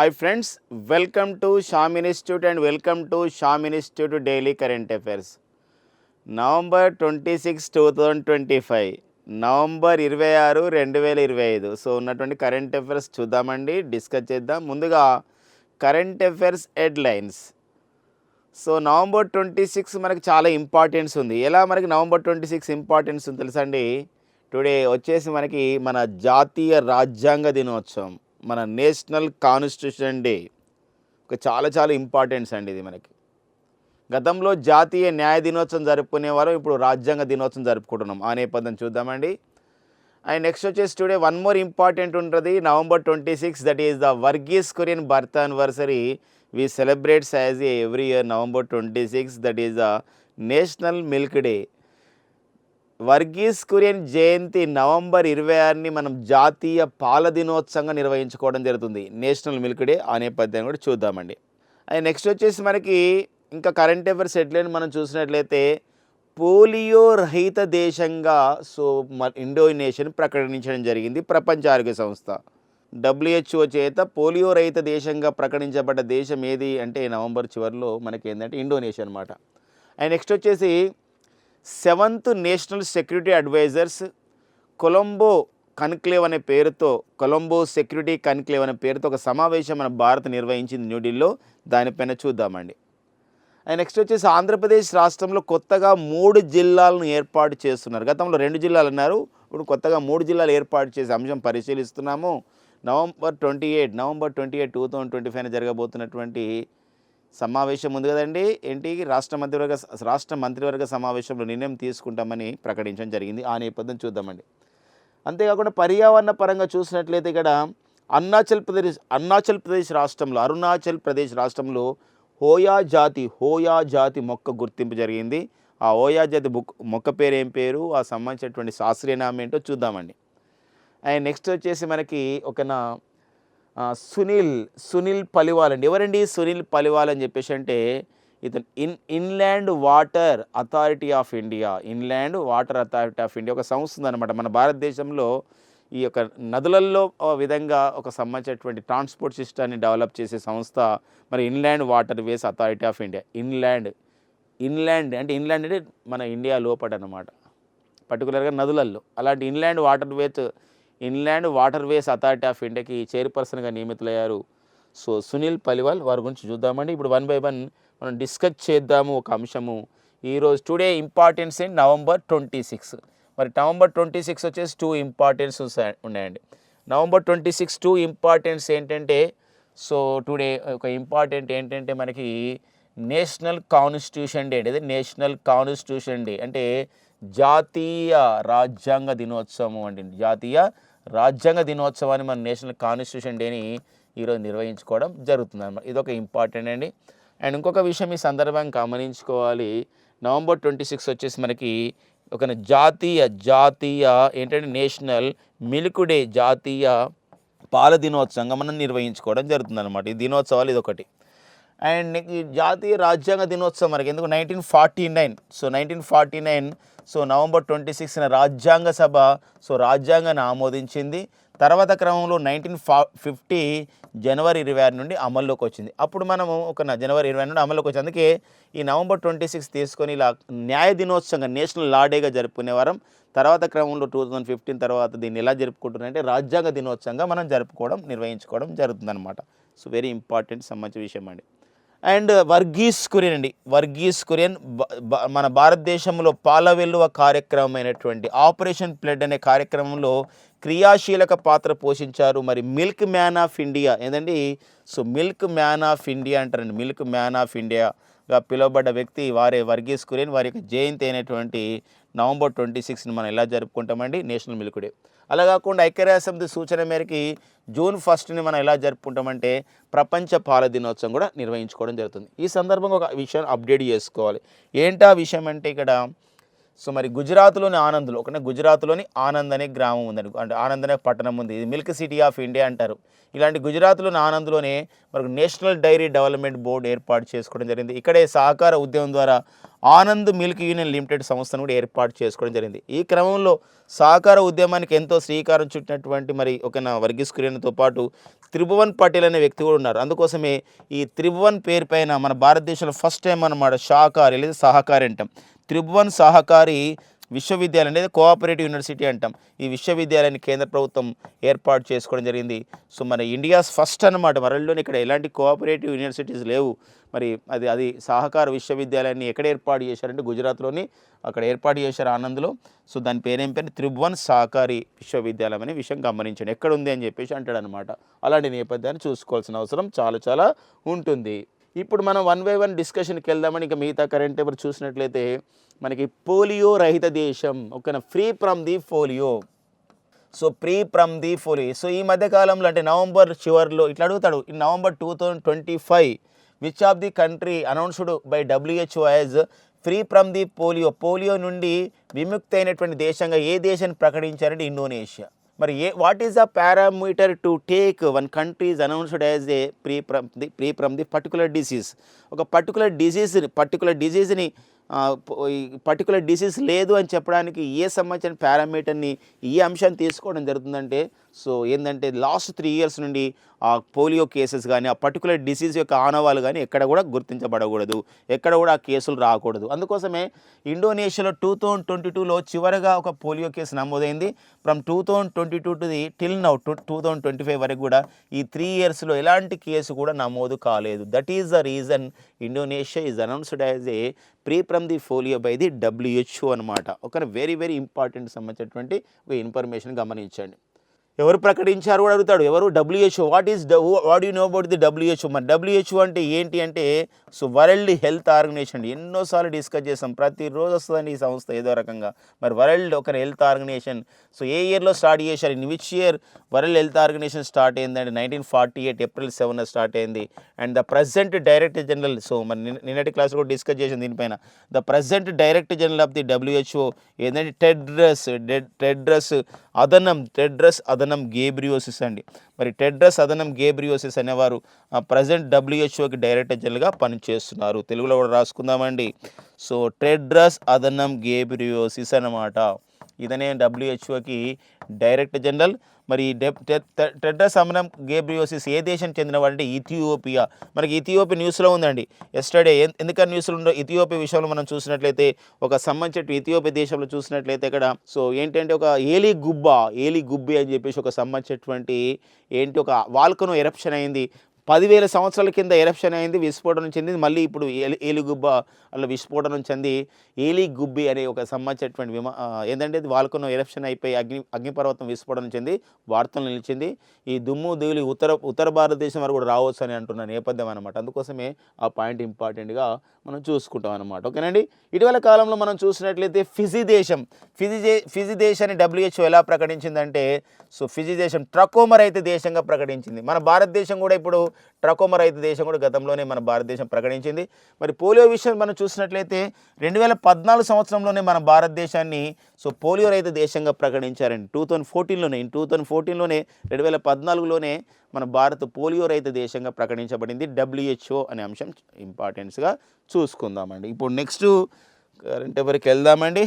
Hi friends welcome to Sham institute and welcome to Sham institute daily current affairs November twenty six two thousand twenty five November ఇరవై ఆరు రెండు వేల ఇరవై ఐదు. So ఉన్నటువంటి current affairs చూద్దామండి discuss చేద్దాం. ముందుగా current affairs headlines so November twenty six మనకి చాలా ఇంపార్టెన్స్ ఉంది. ఎలా మనకి నవంబర్ ట్వంటీ సిక్స్ ఇంపార్టెన్స్ ఉంది తెలుసా అండి? టుడే వచ్చేసి మనకి మన జాతీయ రాజ్యాంగ దినోత్సవం. మన నేషనల్ కాన్స్టిట్యూషన్ డే ఒక చాలా చాలా ఇంపార్టెన్స్ అండి ఇది మనకి. గతంలో జాతీయ న్యాయ దినోత్సవం జరుపుకునేవారు ఇప్పుడు రాజ్యాంగ దినోత్సవం జరుపుకుంటున్నాం. ఆ నేపథ్యం చూద్దామండి. అండ్ నెక్స్ట్ వచ్చేసి టుడే వన్ మోర్ ఇంపార్టెంట్ ఉంటుంది. November twenty six that is the Verghese Kurien birth anniversary. We celebrates as a every year November twenty six that is the national milk day. Verghese Kurien Jayanthi November ఇరవై ఆరుని మనం జాతీయ పాల దినోత్సవంగా నిర్వహించుకోవడం జరుగుతుంది. National milk day ఆ నేపథ్యం కూడా చూద్దామండి. అండ్ నెక్స్ట్ వచ్చేసి మనకి ఇంకా కరెంట్ అఫైర్స్ హెడ్లైన్ మనం చూసినట్లయితే పోలియో రహిత దేశంగా సో మన ఇండోనేషియన్ ప్రకటించడం జరిగింది. ప్రపంచ ఆరోగ్య సంస్థ. డబ్ల్యూహెచ్ఓ చేత పోలియో రహిత దేశంగా ప్రకటించబడ్డ దేశం ఏది అంటే నవంబర్ చివరిలో మనకి ఏంటంటే ఇండోనేషియా అనమాట అండ్ నెక్స్ట్ వచ్చేసి seventh national security advisers Colombo conclave అనే పేరుతో కొలంబో సెక్యూరిటీ కన్క్లేవ్ అనే పేరుతో ఒక సమావేశం మన భారత్ నిర్వహించింది న్యూఢిల్లీలో. దానిపైన చూద్దామండి. నెక్స్ట్ వచ్చేసి ఆంధ్రప్రదేశ్ రాష్ట్రంలో కొత్తగా మూడు జిల్లాలను ఏర్పాటు చేస్తున్నారు. గతంలో రెండు జిల్లాలు అన్నారు. ఇప్పుడు కొత్తగా మూడు జిల్లాలు ఏర్పాటు చేసే అంశం పరిశీలిస్తున్నాము. November twenty eight November twenty eight two thousand twenty five జరగబోతున్నటువంటి సమావేశం ఉంది కదండి. ఏంటి? రాష్ట్ర మంత్రివర్గ రాష్ట్ర మంత్రివర్గ సమావేశంలో నిర్ణయం తీసుకుంటామని ప్రకటించడం జరిగింది. ఆ నేపథ్యం చూద్దామండి. అంతేకాకుండా పర్యావరణ పరంగా చూసినట్లయితే ఇక్కడ అరుణాచల్ ప్రదేశ్ అరుణాచల్ ప్రదేశ్ రాష్ట్రంలో అరుణాచల్ ప్రదేశ్ రాష్ట్రంలో హోయా జాతి హోయా జాతి మొక్క గుర్తింపు జరిగింది. ఆ హోయా జాతి బుక్ మొక్క పేరు ఏం పేరు? ఆ సంబంధించినటువంటి శాస్త్రీయ నామం ఏంటో చూద్దామండి. అండ్ నెక్స్ట్ వచ్చేసి మనకి ఒక నా సునీల్ సునీల్ పలివాల్ అండి. ఎవరండి సునీల్ పలివాల్ అని చెప్పేసి అంటే ఇతను in inland water authority of India. Inland water authority of India ఒక సంస్థ ఉందన్నమాట. మన భారతదేశంలో ఈ యొక్క నదులలో విధంగా ఒక సంబంధించినటువంటి ట్రాన్స్పోర్ట్ సిస్టాన్ని డెవలప్ చేసే సంస్థ మరి inland waterways authority of India. Inland inland అంటే ఇన్లాండ్ అంటే మన ఇండియా లోపట అనమాట పర్టికులర్గా నదులలో అలాంటి inland waterways inland waterways authority of ఇండియాకి చైర్పర్సన్గా నియమితులయ్యారు. సో సునీల్ పలివాల్ వారి గురించి చూద్దామండి. ఇప్పుడు వన్ బై వన్ మనం డిస్కస్ చేద్దాము ఒక అంశము. ఈరోజు today importance in November twenty six. మరి నవంబర్ ట్వంటీ సిక్స్ వచ్చేసి టూ ఇంపార్టెన్స్ ఉన్నాయండి. November twenty six two importance ఏంటంటే సో టుడే ఒక ఇంపార్టెంట్ ఏంటంటే మనకి నేషనల్ కాన్స్టిట్యూషన్ డే అంటే నేషనల్ కాన్స్టిట్యూషన్ డే అంటే జాతీయ రాజ్యాంగ దినోత్సవం అండి. జాతీయ రాజ్యాంగ దినోత్సవాన్ని మన నేషనల్ కాన్స్టిట్యూషన్ డేని ఈరోజు నిర్వహించుకోవడం జరుగుతుంది అనమాట ఇది ఒక ఇంపార్టెంట్ అండి. అండ్ ఇంకొక విషయం ఈ సందర్భంగా గమనించుకోవాలి. నవంబర్ ట్వంటీ సిక్స్ వచ్చేసి మనకి ఒక జాతీయ జాతీయ ఏంటంటే నేషనల్ మిల్క్ డే జాతీయ పాల దినోత్సవంగా మనం నిర్వహించుకోవడం జరుగుతుంది అనమాట ఈ దినోత్సవాలు ఇది ఒకటి అండ్ ఈ జాతీయ రాజ్యాంగ దినోత్సవం మనకి ఎందుకు nineteen forty nine? So nineteen forty nine so November twenty సిక్స్న రాజ్యాంగ సభ సో రాజ్యాంగాన్ని ఆమోదించింది. తర్వాత క్రమంలో నైన్టీన్ ఫా ఫిఫ్టీ జనవరి ఇరవై ఆరు నుండి అమల్లోకి వచ్చింది. అప్పుడు మనము ఒక జనవరి ఇరవై నుండి అమల్లోకి వచ్చింది అందుకే ఈ నవంబర్ ట్వంటీ సిక్స్ తీసుకొని ఇలా న్యాయ దినోత్సవంగా నేషనల్ లా డేగా జరుపుకునే వారం. తర్వాత క్రమంలో టూ థౌజండ్ ఫిఫ్టీన్ తర్వాత దీన్ని ఎలా జరుపుకుంటున్నారంటే రాజ్యాంగ దినోత్సవంగా మనం జరుపుకోవడం నిర్వహించుకోవడం జరుగుతుందన్నమాట. సో వెరీ ఇంపార్టెంట్ సంబంధించిన విషయం అండి. అండ్ వర్గీస్ కురియన్ అండి. వర్గీస్ కురియన్ బ- మన భారతదేశంలో పాలవెల్లువ కార్యక్రమమైనటువంటి ఆపరేషన్ ప్లడ్ అనే కార్యక్రమంలో క్రియాశీలక పాత్ర పోషించారు. మరి మిల్క్ మ్యాన్ ఆఫ్ ఇండియా ఏంటండి so milkman of India అంటారండి. Milkman of India. పిలువబడ్డ వ్యక్తి వారే వర్గీస్ కురియన్. వారి యొక్క జయంతి అయినటువంటి నవంబర్ ట్వంటీ సిక్స్ని మనం ఎలా జరుపుకుంటామండి? National milk day. అలా కాకుండా ఐక్యరాజ్యసమితి సూచన మేరకి జూన్ ఫస్ట్ని మనం ఎలా జరుపుకుంటామంటే ప్రపంచ పాల దినోత్సవం కూడా నిర్వహించుకోవడం జరుగుతుంది. ఈ సందర్భంగా ఒక విషయం అప్డేట్ చేసుకోవాలి. ఏంటా విషయం అంటే ఇక్కడ సో మరి గుజరాత్లోని ఆనంద్లో ఒకనే గుజరాత్లోని ఆనంద్ అనే గ్రామం ఉందండి. అంటే ఆనంద్ అనే పట్టణం ఉంది. ఇది మిల్క్ సిటీ ఆఫ్ ఇండియా అంటారు. ఇలాంటి గుజరాత్లోని ఆనంద్లోనే మనకు నేషనల్ డైరీ డెవలప్మెంట్ బోర్డు ఏర్పాటు చేసుకోవడం జరిగింది. ఇక్కడే సహకార ఉద్యమం ద్వారా ఆనంద్ మిల్క్ యూనియన్ లిమిటెడ్ సంస్థను కూడా ఏర్పాటు చేసుకోవడం జరిగింది. ఈ క్రమంలో సహకార ఉద్యమానికి ఎంతో శ్రీకారం చుట్టినటువంటి మరి ఒక వర్గీస్ కురియన్తో పాటు త్రిభువన్ పటేల్ అనే వ్యక్తి కూడా ఉన్నారు. అందుకోసమే ఈ త్రిభువన్ పేరు పైన మన భారతదేశంలో ఫస్ట్ టైం అనమాట సహకారి లేదా సహకారి అంటాం. త్రిభువన్ సహకారి విశ్వవిద్యాలయం అనేది కోఆపరేటివ్ యూనివర్సిటీ అంటాం. ఈ విశ్వవిద్యాలయాన్ని కేంద్ర ప్రభుత్వం ఏర్పాటు చేసుకోవడం జరిగింది. సో మన ఇండియాస్ ఫస్ట్ అన్నమాట. మరల్లోని ఇక్కడ ఎలాంటి కోఆపరేటివ్ యూనివర్సిటీస్ లేవు. మరి అది అది సహకార విశ్వవిద్యాలయాన్ని ఎక్కడ ఏర్పాటు చేశారంటే గుజరాత్లోని అక్కడ ఏర్పాటు చేశారు ఆనంద్లో. సో దాని పేరేం పేరు? త్రిభువన్ సహకారి విశ్వవిద్యాలయం అనే విషయం గమనించండి. ఎక్కడ ఉంది అని చెప్పేసి అంటాడు అనమాట అలాంటి నేపథ్యాన్ని చూసుకోవాల్సిన అవసరం చాలా చాలా ఉంటుంది. ఇప్పుడు మనం వన్ బై వన్ డిస్కషన్కి వెళ్దామని ఇంకా మిగతా కరెంట్ ఎవరు చూసినట్లయితే మనకి పోలియో రహిత దేశం ఓకేనా? Free from the polio so free from the polio so ఈ మధ్య కాలంలో అంటే నవంబర్ చివరిలో ఇట్లా అడుగుతాడు ఈ November two thousand twenty five which of the country announced by WHO as free from the polio polio నుండి విముక్తి అయినటువంటి దేశంగా ఏ దేశాన్ని ప్రకటించారంటే ఇండోనేషియా. మరి ఏ what is the parameter to take one countries announced as a free from the free from the particular disease ఒక particular డిసీజ్ని పర్టికులర్ డిసీజ్ని పర్టికులర్ డిసీజ్ లేదు అని చెప్పడానికి ఏ సంబంధించిన పారామీటర్ని ఈ అంశాన్ని తీసుకోవడం జరుగుతుందంటే సో ఏంటంటే లాస్ట్ త్రీ ఇయర్స్ నుండి ఆ పోలియో కేసెస్ కానీ ఆ పర్టికులర్ డిసీజ్ యొక్క ఆనవాలు కానీ ఎక్కడ కూడా గుర్తించబడకూడదు. ఎక్కడ కూడా ఆ కేసులు రాకూడదు. అందుకోసమే ఇండోనేషియాలో టూ థౌజండ్ ట్వంటీ టూలో చివరగా ఒక పోలియో కేసు నమోదైంది. From two thousand twenty two to the till now to two thousand twenty five వరకు కూడా ఈ త్రీ ఇయర్స్లో ఎలాంటి కేసు కూడా నమోదు కాలేదు. That is the reason Indonesia is announced as a free from the polio by the WHO అనమాట ఒక వెరీ వెరీ ఇంపార్టెంట్ సంబంధించినటువంటి ఒక ఇన్ఫర్మేషన్ గమనించండి. ఎవరు ప్రకటించారు కూడా అడుగుతాడు. ఎవరు? WHO what is what you know about the WHO మరి డబ్ల్యూహెచ్ఓ అంటే ఏంటి అంటే సో వరల్డ్ హెల్త్ ఆర్గనైజేషన్ ఎన్నోసార్లు డిస్కస్ చేస్తాం ప్రతిరోజు వస్తుందండి ఈ సంస్థ ఏదో రకంగా. మరి వరల్డ్ ఒక హెల్త్ ఆర్గనైజేషన్. సో ఏ ఇయర్లో స్టార్ట్ చేశారు? In which year World Health Organization start అయిందండి? Nineteen forty eight April seven start అయింది. And the present director general so మరి నిన్నటి క్లాస్ కూడా డిస్కస్ చేసింది దీనిపైన. The present director general of the W H O ఏంటంటే Tedros Tedros Adhanom Tedros Adhanom Adhanom Ghebreyesus అండి. మరి టెడ్రస్ అదనం గేబ్రియోసిస్ అనేవారు ప్రజెంట్ డబ్ల్యూహెచ్ఓకి డైరెక్టర్ జనరల్గా పనిచేస్తున్నారు. తెలుగులో కూడా రాసుకుందామండి. సో టెడ్రస్ అదనం గేబ్రియోసిస్ అన్నమాట. ఇదనే డబ్ల్యూహెచ్ఓకి డైరెక్టర్ జనరల్. మరి టె- టెడ్రస్ అమరం గేబ్రియోసిస్ ఏ దేశం చెందినవాడంటే ఇథియోపియా. మనకి ఇథియోపియా న్యూస్లో ఉందండి. ఎస్టర్డే ఎందుకని న్యూస్లో ఉండో ఇథియోపియా విషయంలో మనం చూసినట్లయితే ఒక సంబంధించిన ఇథియోపియా దేశంలో చూసినట్లయితే ఇక్కడ సో ఏంటంటే ఒక ఏలి గుబ్బ ఏలి గుబ్బి అని చెప్పేసి ఒక సంబంధించినటువంటి ఏంటి ఒక వాల్కను ఎరప్షన్ అయింది. పదివేల సంవత్సరాల కింద ఎరప్షన్ అయింది విస్ఫోటనం చెందింది. మళ్ళీ ఇప్పుడు ఏలి ఏలిగుబ్బ అలా విస్ఫోటనం చెంది ఏలి గుబ్బి అనే ఒక సంబంధించినటువంటి విమా ఏంటంటే ఇది వాల్కను ఎరప్షన్ అయిపోయి అగ్ని అగ్నిపర్వతం విస్ఫోటనం చెంది వార్తలు నిలిచింది. ఈ దుమ్ము దిగులి ఉత్తర ఉత్తర భారతదేశం వరకు కూడా రావచ్చు అని అంటున్న నేపథ్యం అనమాట అందుకోసమే ఆ పాయింట్ ఇంపార్టెంట్గా మనం చూసుకుంటాం అనమాట ఓకేనండి? ఇటీవల కాలంలో మనం చూసినట్లయితే ఫిజీ దేశం ఫిజి ఫిజి ఫిజీ దేశాన్ని డబ్ల్యూహెచ్ఓ ఎలా ప్రకటించిందంటే సో ఫిజీ దేశం ట్రకోమర్ అయితే దేశంగా ప్రకటించింది. మన భారతదేశం కూడా ఇప్పుడు ట్రకోమ రైతు దేశం కూడా గతంలోనే మన భారతదేశం ప్రకటించింది. మరి పోలియో విషయం మనం చూసినట్లయితే రెండు వేల పద్నాలుగు సంవత్సరంలోనే మన భారతదేశాన్ని సో పోలియో రైతు దేశంగా ప్రకటించారండి. టూ థౌజండ్ ఫోర్టీన్లోనే టూ థౌజండ్ ఫోర్టీన్లోనే రెండు వేల పద్నాలుగులోనే మన భారత్ పోలియో రైతు దేశంగా ప్రకటించబడింది. డబ్ల్యూహెచ్ఓ అనే అంశం ఇంపార్టెన్స్గా చూసుకుందామండి. ఇప్పుడు నెక్స్ట్ కరెంట్ ఎవరికి వెళ్దామండి?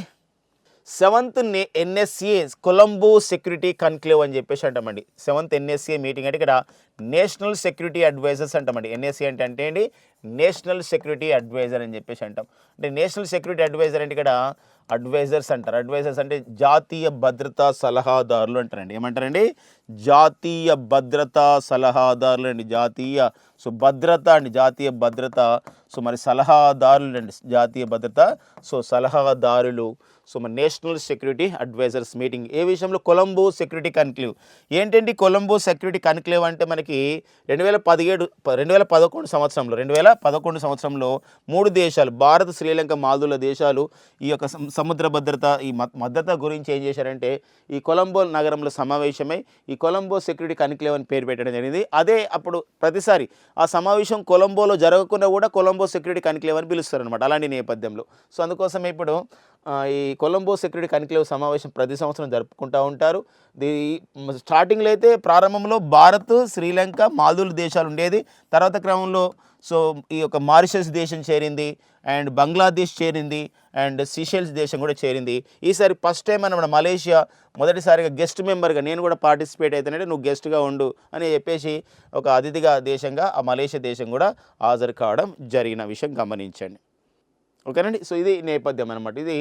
Seventh NSA Colombo security conclave అని చెప్పేసి అంటామండి. సెవెంత్ ఎన్ఎస్ఏ మీటింగ్ అంటే ఇక్కడ నేషనల్ సెక్యూరిటీ అడ్వైజర్స్ అంటామండి. ఎన్ఎస్ఏ అంటే అంటే ఏంటి? నేషనల్ సెక్యూరిటీ అడ్వైజర్ అని చెప్పేసి అంటాం. అంటే నేషనల్ సెక్యూరిటీ అడ్వైజర్ అంటే ఇక్కడ అడ్వైజర్స్ అంటారు. అడ్వైజర్స్ అంటే జాతీయ భద్రతా సలహాదారులు అంటారండి. ఏమంటారండి? జాతీయ భద్రతా సలహాదారులు అండి జాతీయ సో భద్రత అండి. జాతీయ భద్రత సో మరి సలహాదారులు అండి జాతీయ భద్రత సో సలహాదారులు సో మన నేషనల్ సెక్యూరిటీ అడ్వైజర్స్ మీటింగ్. ఏ విషయంలో కొలంబో సెక్యూరిటీ కన్క్లేవ్? ఏంటంటే కొలంబో సెక్యూరిటీ కన్క్లేవ్ అంటే మనకి రెండు వేల పదిహేడు రెండు వేల పదకొండు సంవత్సరంలో రెండు వేల పదకొండు సంవత్సరంలో మూడు దేశాలు భారత్ శ్రీలంక మాల్దీవుల దేశాలు ఈ యొక్క సముద్ర భద్రత ఈ మద్- భద్రత గురించి ఏం చేశారంటే ఈ కొలంబో నగరంలో సమావేశమై ఈ కొలంబో సెక్యూరిటీ కన్క్లేవ్ అని పేరు పెట్టడం జరిగింది. అదే అప్పుడు ప్రతిసారి ఆ సమావేశం కొలంబోలో జరగకుండా కూడా కొలంబో సెక్యూరిటీ కన్క్లేవ్ అని పిలుస్తారు అనమాట అలాంటి నేపథ్యంలో. సో అందుకోసం ఇప్పుడు ఈ కొలంబో సెక్యూరిటీ కన్క్లేవ్ సమావేశం ప్రతి సంవత్సరం జరుపుకుంటూ ఉంటారు. దీ స్టార్టింగ్లో అయితే ప్రారంభంలో భారత్ శ్రీలంక మాల్దీవుల దేశాలు ఉండేది. తర్వాత క్రమంలో సో ఈ యొక్క మారిషస్ దేశం చేరింది అండ్ బంగ్లాదేశ్ చేరింది అండ్ సిషెల్స్ దేశం కూడా చేరింది. ఈసారి ఫస్ట్ టైం అనమాట మలేషియా మొదటిసారిగా గెస్ట్ మెంబర్గా నేను కూడా పార్టిసిపేట్ అవుతానంటే నువ్వు గెస్ట్గా ఉండు అని చెప్పేసి ఒక అతిథిగా దేశంగా ఆ మలేషియా దేశం కూడా హాజరు కావడం జరిగిన విషయం గమనించండి. ఓకేనండి? సో ఇది నేపథ్యం అనమాట ఇది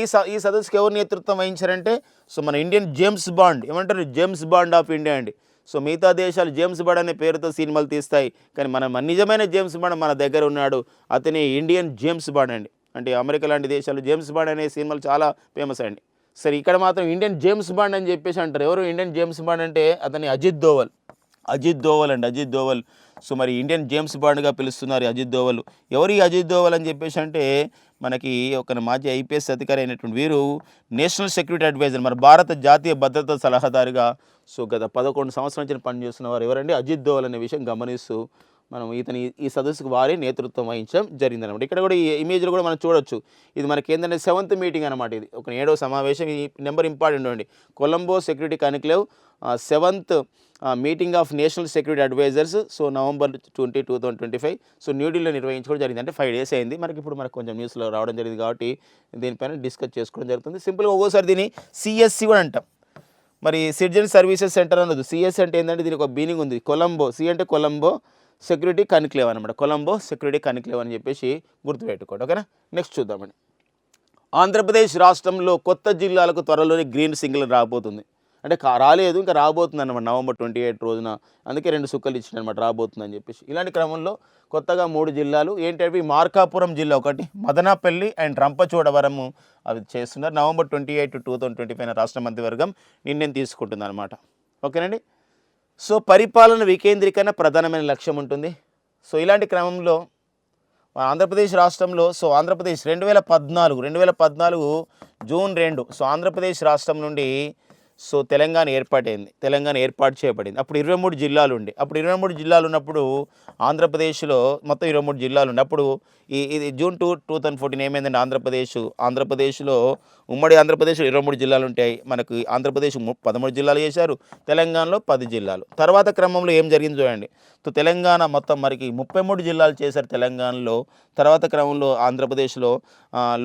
ఈ స ఈ సదస్సుకి ఎవరు నేతృత్వం వహించారంటే సో మన ఇండియన్ జేమ్స్ బాండ్ ఏమంటారు? జేమ్స్ బాండ్ ఆఫ్ ఇండియా అండి. సో మిగతా దేశాలు జేమ్స్ బాండ్ అనే పేరుతో సినిమాలు తీస్తాయి. కానీ మన మన నిజమైన జేమ్స్ బాండ్ మన దగ్గర ఉన్నాడు. అతని ఇండియన్ జేమ్స్ బాండ్ అండి. అంటే అమెరికా లాంటి దేశాలు జేమ్స్ బాండ్ అనే సినిమాలు చాలా ఫేమస్ అండి. సరే ఇక్కడ మాత్రం ఇండియన్ జేమ్స్ బాండ్ అని చెప్పేసి అంటారు. ఎవరు ఇండియన్ జేమ్స్ బాండ్ అంటే అతని అజిత్ దోవల్. అజిత్ దోవల్ అండి అజిత్ దోవల్. సో మరి ఇండియన్ జేమ్స్ బాండ్గా పిలుస్తున్నారు అజిత్ దోవల్. ఎవరు ఈ అజిత్ దోవల్ అని చెప్పేసి అంటే మనకి ఒక మాజీ ఐపీఎస్ అధికారి అయినటువంటి వీరు నేషనల్ సెక్యూరిటీ అడ్వైజర్ మన భారత జాతీయ భద్రతా సలహాదారుగా. సో గత పదకొండు సంవత్సరాల నుంచి పనిచేస్తున్న వారు ఎవరండి? అజిత్ దోవల్ అనే విషయం గమనిస్తూ మనం ఇతని ఈ సదస్సుకు వారే నేతృత్వం వహించడం జరిగిందనమాట ఇక్కడ కూడా ఈ ఇమేజ్లో కూడా మనం చూడొచ్చు. ఇది మనకి ఏంటంటే సెవెంత్ మీటింగ్ అనమాట ఇది. ఒక ఏడవ సమావేశం. ఈ నెంబర్ ఇంపార్టెంట్ అండి. Colombo security conclave seventh meeting of national security advisers so November twenty two thousand twenty five so న్యూఢిల్లీలో నిర్వహించుకోవడం జరిగింది. అంటే ఫైవ్ డేస్ అయింది. మనకి ఇప్పుడు మనకు కొంచెం న్యూస్లో రావడం జరిగింది కాబట్టి దీనిపైన డిస్కస్ చేసుకోవడం జరుగుతుంది. సింపుల్గా ఒక్కోసారి దీన్ని సిఎస్సి కూడా అంటాం. మరి సిటిజన్ సర్వీసెస్ సెంటర్ అన్నది. సిఎస్ అంటే ఏంటంటే దీనికి ఒక బీనింగ్ ఉంది. కొలంబో సి అంటే కొలంబో సెక్యూరిటీ కన్క్లేవ్ అనమాట కొలంబో సెక్యూరిటీ కన్క్లేవ్ అని చెప్పేసి గుర్తుపెట్టుకోండి. ఓకేనా? నెక్స్ట్ చూద్దామండి. ఆంధ్రప్రదేశ్ రాష్ట్రంలో కొత్త జిల్లాలకు త్వరలోనే గ్రీన్ సింగిల్ రాబోతుంది. అంటే రాలేదు ఇంకా రాబోతుంది అనమాట నవంబర్ ట్వంటీ ఎయిట్ రోజున. అందుకే రెండు సుక్కలు ఇచ్చిన అనమాట రాబోతుంది అని చెప్పేసి. ఇలాంటి క్రమంలో కొత్తగా మూడు జిల్లాలు ఏంటంటే మార్కాపురం జిల్లా ఒకటి మదనాపల్లి అండ్ రంపచోడవరము అవి చేస్తున్నారు. November twenty eight two thousand twenty five రాష్ట్ర మంత్రివర్గం నిర్ణయం తీసుకుంటుంది అనమాట ఓకేనండి? సో పరిపాలన వికేంద్రీకరణ ప్రధానమైన లక్ష్యం ఉంటుంది. సో ఇలాంటి క్రమంలో ఆంధ్రప్రదేశ్ రాష్ట్రంలో సో ఆంధ్రప్రదేశ్ రెండు వేల పద్నాలుగు రెండు వేల పద్నాలుగు జూన్ రెండు సో ఆంధ్రప్రదేశ్ రాష్ట్రం నుండి సో తెలంగాణ ఏర్పాటైంది. తెలంగాణ ఏర్పాటు చేయబడింది. అప్పుడు ఇరవై మూడు జిల్లాలు ఉండే అప్పుడు ఇరవై మూడు జిల్లాలు ఉన్నప్పుడు ఆంధ్రప్రదేశ్లో మొత్తం ఇరవై మూడు జిల్లాలు ఉండే అప్పుడు ఈ ఇది June two two thousand fourteen ఏమైందంటే ఆంధ్రప్రదేశ్ ఆంధ్రప్రదేశ్లో ఉమ్మడి ఆంధ్రప్రదేశ్లో ఇరవై మూడు జిల్లాలు ఉంటాయి మనకు ఆంధ్రప్రదేశ్ పదమూడు జిల్లాలు చేశారు. తెలంగాణలో పది జిల్లాలు. తర్వాత క్రమంలో ఏం జరిగింది చూడండి. సో తెలంగాణ మొత్తం మరికి ముప్పై మూడు జిల్లాలు చేశారు తెలంగాణలో. తర్వాత క్రమంలో ఆంధ్రప్రదేశ్లో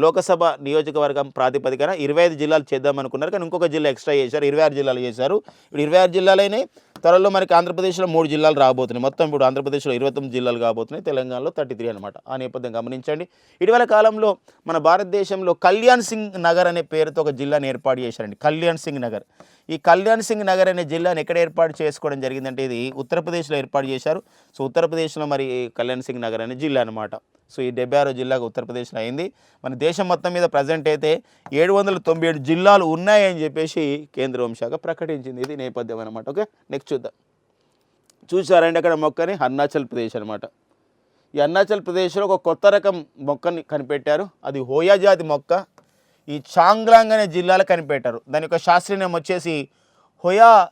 లోకసభ నియోజకవర్గం ప్రాతిపదికన ఇరవై ఐదు జిల్లాలు చేద్దామనుకున్నారు. కానీ ఇంకొక జిల్లా ఎక్స్ట్రా చేశారు. ఇరవై ఆరు జిల్లాలు చేశారు. ఇప్పుడు ఇరవై ఆరు జిల్లాలైనాయి త్వరలో మనకి ఆంధ్రప్రదేశ్లో మూడు జిల్లాలు రాబోతున్నాయి. మొత్తం ఇప్పుడు ఆంధ్రప్రదేశ్లో ఇరవై తొమ్మిది జిల్లాలు కాబోతున్నాయి తెలంగాణలో థర్టీ త్రీ అనమాట ఆ నేపథ్యం గమనించండి. ఇటీవల కాలంలో మన భారతదేశంలో కళ్యాణ్ సింగ్ నగర్ అనే పేరుతో ఒక జిల్లాను ఏర్పాటు చేశారండి. కళ్యాణ్ సింగ్ నగర్. ఈ కళ్యాణ్ సింగ్ నగర్ అనే జిల్లాను ఎక్కడ ఏర్పాటు చేసుకోవడం జరిగిందంటే ఇది ఉత్తరప్రదేశ్లో ఏర్పాటు చేశారు. సో ఉత్తరప్రదేశ్లో మరి కళ్యాణ్ సింగ్ నగర్ అనే జిల్లా అనమాట సో ఈ డెబ్బై ఆరో జిల్లాగా ఉత్తరప్రదేశ్లో అయింది. మన దేశం మొత్తం మీద ప్రజెంట్ అయితే ఏడు వందల తొంభై ఏడు జిల్లాలు ఉన్నాయని చెప్పేసి కేంద్ర హోంశాఖ ప్రకటించింది. ఇది నేపథ్యం అనమాట ఓకే? నెక్స్ట్ చూద్దాం. చూసారండి అక్కడ మొక్కని? అరుణాచల్ ప్రదేశ్ అనమాట ఈ అరుణాచల్ ప్రదేశ్లో ఒక కొత్త రకం మొక్కని కనిపెట్టారు. అది హోయా జాతి మొక్క. ఈ చాంగ్లాంగ్ అనే జిల్లాలో కనిపెట్టారు. దాని యొక్క శాస్త్రీయ నేమ్ వచ్చేసి హోయా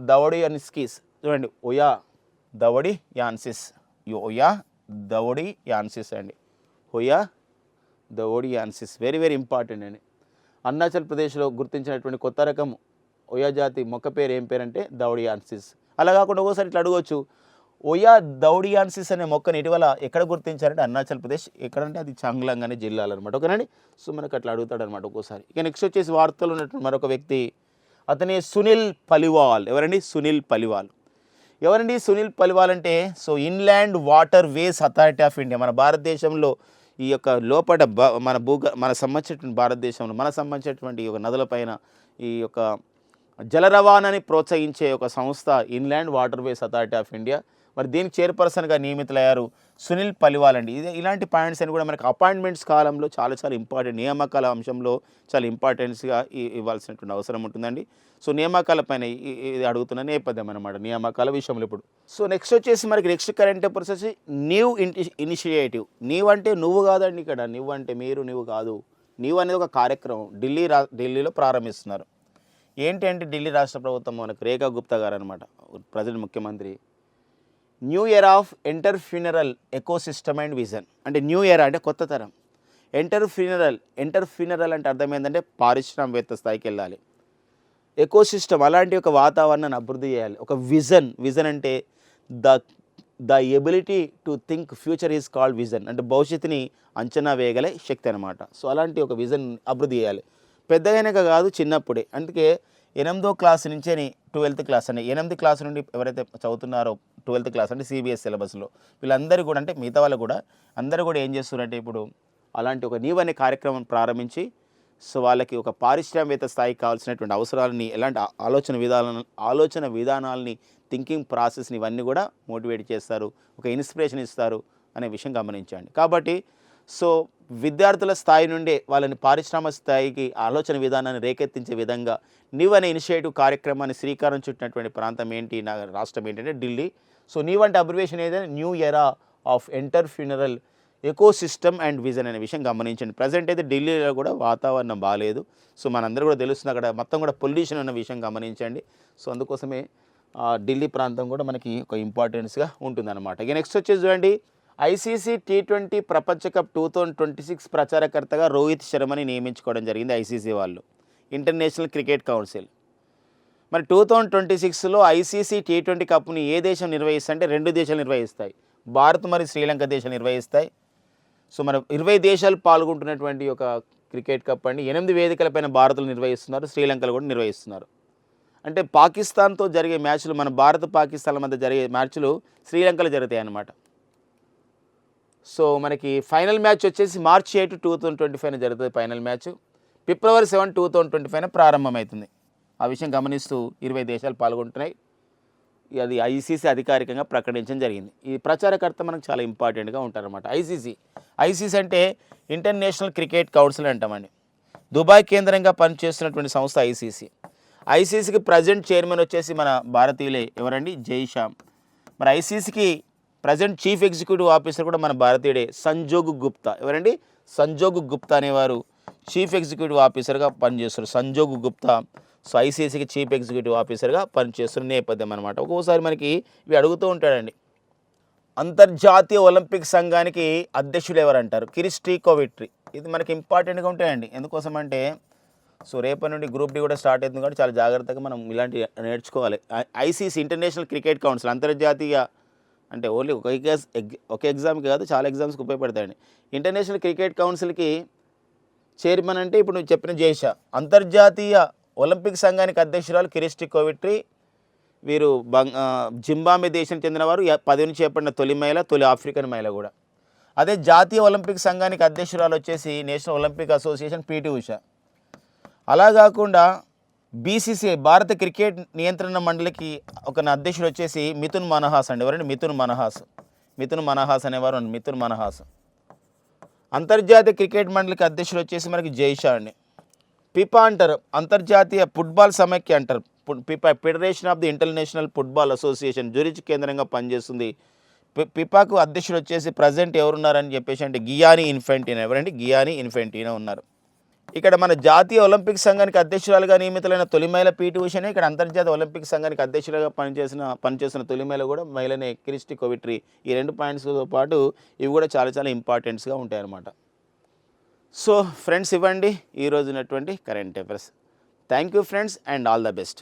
దవడి అనిస్కిస్ చూడండి ఒయా దవడి యాన్సిస్. ఈ ఒయా దవడి యాన్సిస్ అండి. హొయా దవడి యాన్సిస్. వెరీ వెరీ ఇంపార్టెంట్ అండి. అరుణాచల్ ప్రదేశ్లో గుర్తించినటువంటి కొత్త రకం ఒయా జాతి మొక్క పేరు ఏం పేరంటే దౌడియాన్సిస్ అలా కాకుండా ఒకసారి ఇట్లా అడగవచ్చు ఒయా దౌడియాన్సిస్ అనే మొక్కని ఇటీవల ఎక్కడ గుర్తించారంటే అరుణాచల్ ప్రదేశ్ ఎక్కడంటే అది చాంగ్లాంగ్ అనే జిల్లాలో అనమాట ఓకేనండి? సో మనకు అట్లా అడుగుతాడు అనమాట ఒక్కోసారి. ఇక నెక్స్ట్ వచ్చేసి వార్తలు ఉన్నటువంటి మరొక వ్యక్తి అతనే సునీల్ పలివాల్. ఎవరండి? సునీల్ పలివాల్. ఎవరండి సునీల్ పలివాల్ అంటే? So inland waterways authority of India. మన భారతదేశంలో ఈ యొక్క లోపల బ మన భూగ మన సంబంధించినటువంటి భారతదేశంలో మన సంబంధించినటువంటి ఈ యొక్క నదులపైన ఈ యొక్క జల రవాణాని ప్రోత్సహించే ఒక సంస్థ inland waterways authority of India. మరి దీనికి చైర్పర్సన్గా నియమితులయ్యారు సునీల్ పలివాల్ అండి ఇది ఇలాంటి పాయింట్స్ అని కూడా మనకి అపాయింట్మెంట్స్ కాలంలో చాలా చాలా ఇంపార్టెంట్ నియామకాల అంశంలో చాలా ఇంపార్టెన్స్గా ఇవ్వాల్సినటువంటి అవసరం ఉంటుందండి. సో నియామకాల పైన ఇది అడుగుతున్న నేపథ్యం అనమాట నియామకాల విషయంలో ఇప్పుడు. సో నెక్స్ట్ వచ్చేసి మనకి next current process new initiative. నీవు అంటే నువ్వు కాదండి ఇక్కడ. నువ్వు అంటే మీరు నువ్వు కాదు. నీవు అనేది ఒక కార్యక్రమం. ఢిల్లీ రా ఢిల్లీలో ప్రారంభిస్తున్నారు. ఏంటి అంటే ఢిల్లీ రాష్ట్ర ప్రభుత్వం మనకు రేఖా గుప్తా గారు అనమాట ప్రజెంట్ ముఖ్యమంత్రి. New year of entrepreneurial ecosystem and vision. అంటే న్యూ ఇయర్ అంటే కొత్త తరం. ఎంటర్ఫ్యూనరల్ ఎంటర్ఫ్యూనరల్ అంటే అర్థం ఏంటంటే పారిశ్రామికవేత్త స్థాయికి వెళ్ళాలి. ఎకోసిస్టమ్ అలాంటి ఒక వాతావరణాన్ని అభివృద్ధి చేయాలి. ఒక విజన్ విజన్ అంటే the the ability to think future is called vision. అంటే భవిష్యత్తుని అంచనా వేయగలే శక్తి అనమాట సో అలాంటి ఒక విజన్ అభివృద్ధి చేయాలి. పెద్దగైనాక కాదు చిన్నప్పుడే. అందుకే ఎనిమిదో క్లాస్ నుంచే ట్వెల్త్ క్లాస్ అని ఎనిమిది క్లాస్ నుండి ఎవరైతే చదువుతున్నారో ట్వెల్త్ క్లాస్ అంటే సిబిఎస్ సిలబస్లో. వీళ్ళందరూ కూడా అంటే మిగతా వాళ్ళు కూడా అందరూ కూడా ఏం చేస్తున్నారంటే ఇప్పుడు అలాంటి ఒక నీవు అనే కార్యక్రమం ప్రారంభించి సో వాళ్ళకి ఒక పారిశ్రామిక స్థాయికి కావాల్సినటువంటి అవసరాలని ఎలాంటి ఆలోచన విధానాలను ఆలోచన విధానాలని థింకింగ్ ప్రాసెస్ని ఇవన్నీ కూడా మోటివేట్ చేస్తారు. ఒక ఇన్స్పిరేషన్ ఇస్తారు అనే విషయం గమనించండి. కాబట్టి సో విద్యార్థుల స్థాయి నుండే వాళ్ళని పారిశ్రామిక స్థాయికి ఆలోచన విధానాన్ని రేకెత్తించే విధంగా నీవనే ఇనిషియేటివ్ కార్యక్రమాన్ని శ్రీకారం చుట్టినటువంటి ప్రాంతం ఏంటి? నా రాష్ట్రం ఏంటంటే ఢిల్లీ. సో నీ అంటే అబ్రివేషన్ ఏదైనా new era of entrepreneurial ecosystem and vision అనే విషయం గమనించండి. ప్రజెంట్ అయితే ఢిల్లీలో కూడా వాతావరణం బాగాలేదు సో మనందరూ కూడా తెలుస్తుంది అక్కడ మొత్తం కూడా పొల్యూషన్ అన్న విషయం గమనించండి. సో అందుకోసమే ఢిల్లీ ప్రాంతం కూడా మనకి ఒక ఇంపార్టెన్స్గా ఉంటుందన్నమాట. ఇక నెక్స్ట్ వచ్చేసి చూడండి. ఐసీసీ టీ ట్వంటీ ప్రపంచ cup two thousand twenty six ప్రచారకర్తగా Rohit శర్మని నియమించుకోవడం జరిగింది ఐసీసీ వాళ్ళు. International cricket council. మరి టూ థౌజండ్ ట్వంటీ సిక్స్లో ఐసీసీ టీ ట్వంటీ కప్ని ఏ దేశం నిర్వహిస్తాయి అంటే రెండు దేశాలు నిర్వహిస్తాయి. భారత్ మరియు శ్రీలంక దేశం నిర్వహిస్తాయి. సో మన ఇరవై దేశాలు పాల్గొంటున్నటువంటి ఒక క్రికెట్ కప్ అండి. ఎనిమిది వేదికలపైన భారత్లు నిర్వహిస్తున్నారు శ్రీలంకలు కూడా నిర్వహిస్తున్నారు. అంటే పాకిస్తాన్తో జరిగే మ్యాచ్లు మన భారత్ పాకిస్తాన్ల మధ్య జరిగే మ్యాచ్లు శ్రీలంకలో జరుగుతాయి అన్నమాట. సో మనకి ఫైనల్ మ్యాచ్ వచ్చేసి March eight two thousand twenty five జరుగుతుంది final match. February seven two thousand twenty five ప్రారంభమవుతుంది. ఆ విషయం గమనిస్తూ ఇరవై దేశాలు పాల్గొంటున్నాయి. అది ఐసీసీ అధికారికంగా ప్రకటించడం జరిగింది. ఈ ప్రచారకర్త మనకు చాలా ఇంపార్టెంట్గా ఉంటారన్నమాట. ఐసీసీ ఐసీసీ అంటే ఇంటర్నేషనల్ క్రికెట్ కౌన్సిల్ అంటామండి దుబాయ్ కేంద్రంగా పనిచేస్తున్నటువంటి సంస్థ ఐసీసీ. ఐసీసీకి ప్రజెంట్ చైర్మన్ వచ్చేసి మన భారతీయులే. ఎవరండి? జైషామ్ మరి ఐసీసీకి ప్రజెంట్ చీఫ్ ఎగ్జిక్యూటివ్ ఆఫీసర్ కూడా మన భారతీయుడే సంజోగ్ గుప్తా. ఎవరండి? సంజోగ్ గుప్తా అనేవారు చీఫ్ ఎగ్జిక్యూటివ్ ఆఫీసర్గా పనిచేస్తారు సంజోగ్ గుప్తా. సో ఐసీసీకి చీఫ్ ఎగ్జిక్యూటివ్ ఆఫీసర్గా పనిచేస్తున్న నేపథ్యం అనమాట ఒక్కోసారి మనకి ఇవి అడుగుతూ ఉంటాడండి. అంతర్జాతీయ ఒలింపిక్ సంఘానికి అధ్యక్షుడు ఎవరంటారు? కిరిస్టీ కోవిట్రీ. ఇది మనకి ఇంపార్టెంట్గా ఉంటాయండి. ఎందుకోసం అంటే సో రేపటి నుండి గ్రూప్ డి కూడా స్టార్ట్ అవుతుంది కాబట్టి చాలా జాగ్రత్తగా మనం ఇలాంటి నేర్చుకోవాలి. ఐసీసీ ఇంటర్నేషనల్ క్రికెట్ కౌన్సిల్ అంతర్జాతీయ అంటే ఓన్లీ ఒక ఎగ్జామ్ ఒక ఎగ్జామ్కి కాదు చాలా ఎగ్జామ్స్కి ఉపయోగపడతాయండి. ఇంటర్నేషనల్ క్రికెట్ కౌన్సిల్కి చైర్మన్ అంటే ఇప్పుడు నువ్వు చెప్పిన జైషా. అంతర్జాతీయ ఒలింపిక్ సంఘానికి అధ్యక్షురాలు కిరిస్టి కోవిట్రీ వీరు బంగ్ జింబాబే దేశం చెందినవారు పది పదవి నుంచి చేపట్టిన తొలి మహిళ తొలి ఆఫ్రికన్ మహిళ కూడా. అదే జాతీయ ఒలింపిక్ సంఘానికి అధ్యక్షురాలు వచ్చేసి national Olympic association PT Usha. అలా కాకుండా బీసీసీఐ భారత క్రికెట్ నియంత్రణ మండలికి ఒక అధ్యక్షుడు వచ్చేసి మిథున్ మనహాస్ అండి. ఎవరండి? మిథున్ మనహాస్. మిథున్ మనహాస్ అనేవారు మిథున్ మనహాస్. అంతర్జాతీయ క్రికెట్ మండలికి అధ్యక్షుడు వచ్చేసి మనకి జైషా అండి. పిపా అంటారు అంతర్జాతీయ ఫుట్బాల్ సమైక్య అంటారు. FIFA federation of the international football association Zurich కేంద్రంగా పనిచేస్తుంది. పి- పిపాకు అధ్యక్షుడు వచ్చేసి ప్రజెంట్ ఎవరున్నారని చెప్పేసి అంటే గియానీ ఇన్ఫెంటీనా ఎవరండి? గియానీ ఇన్ఫెంటీనా ఉన్నారు. ఇక్కడ మన జాతీయ ఒలింపిక్ సంఘానికి అధ్యక్షురాలుగా నియమితులైన తొలి మహిళ పీటీ ఉషనే ఇక్కడ అంతర్జాతీయ ఒలింపిక్ సంఘానికి అధ్యక్షులుగా పనిచేసిన పనిచేసిన తొలి మహిళ కూడా మహిళనే క్రిస్టి కోవిట్రీ. ఈ రెండు పాయింట్స్తో పాటు ఇవి కూడా చాలా చాలా ఇంపార్టెంట్స్గా ఉంటాయన్నమాట. సో ఫ్రెండ్స్ ఇవ్వండి ఈరోజు ఉన్నటువంటి current affairs. Thank you friends and all the best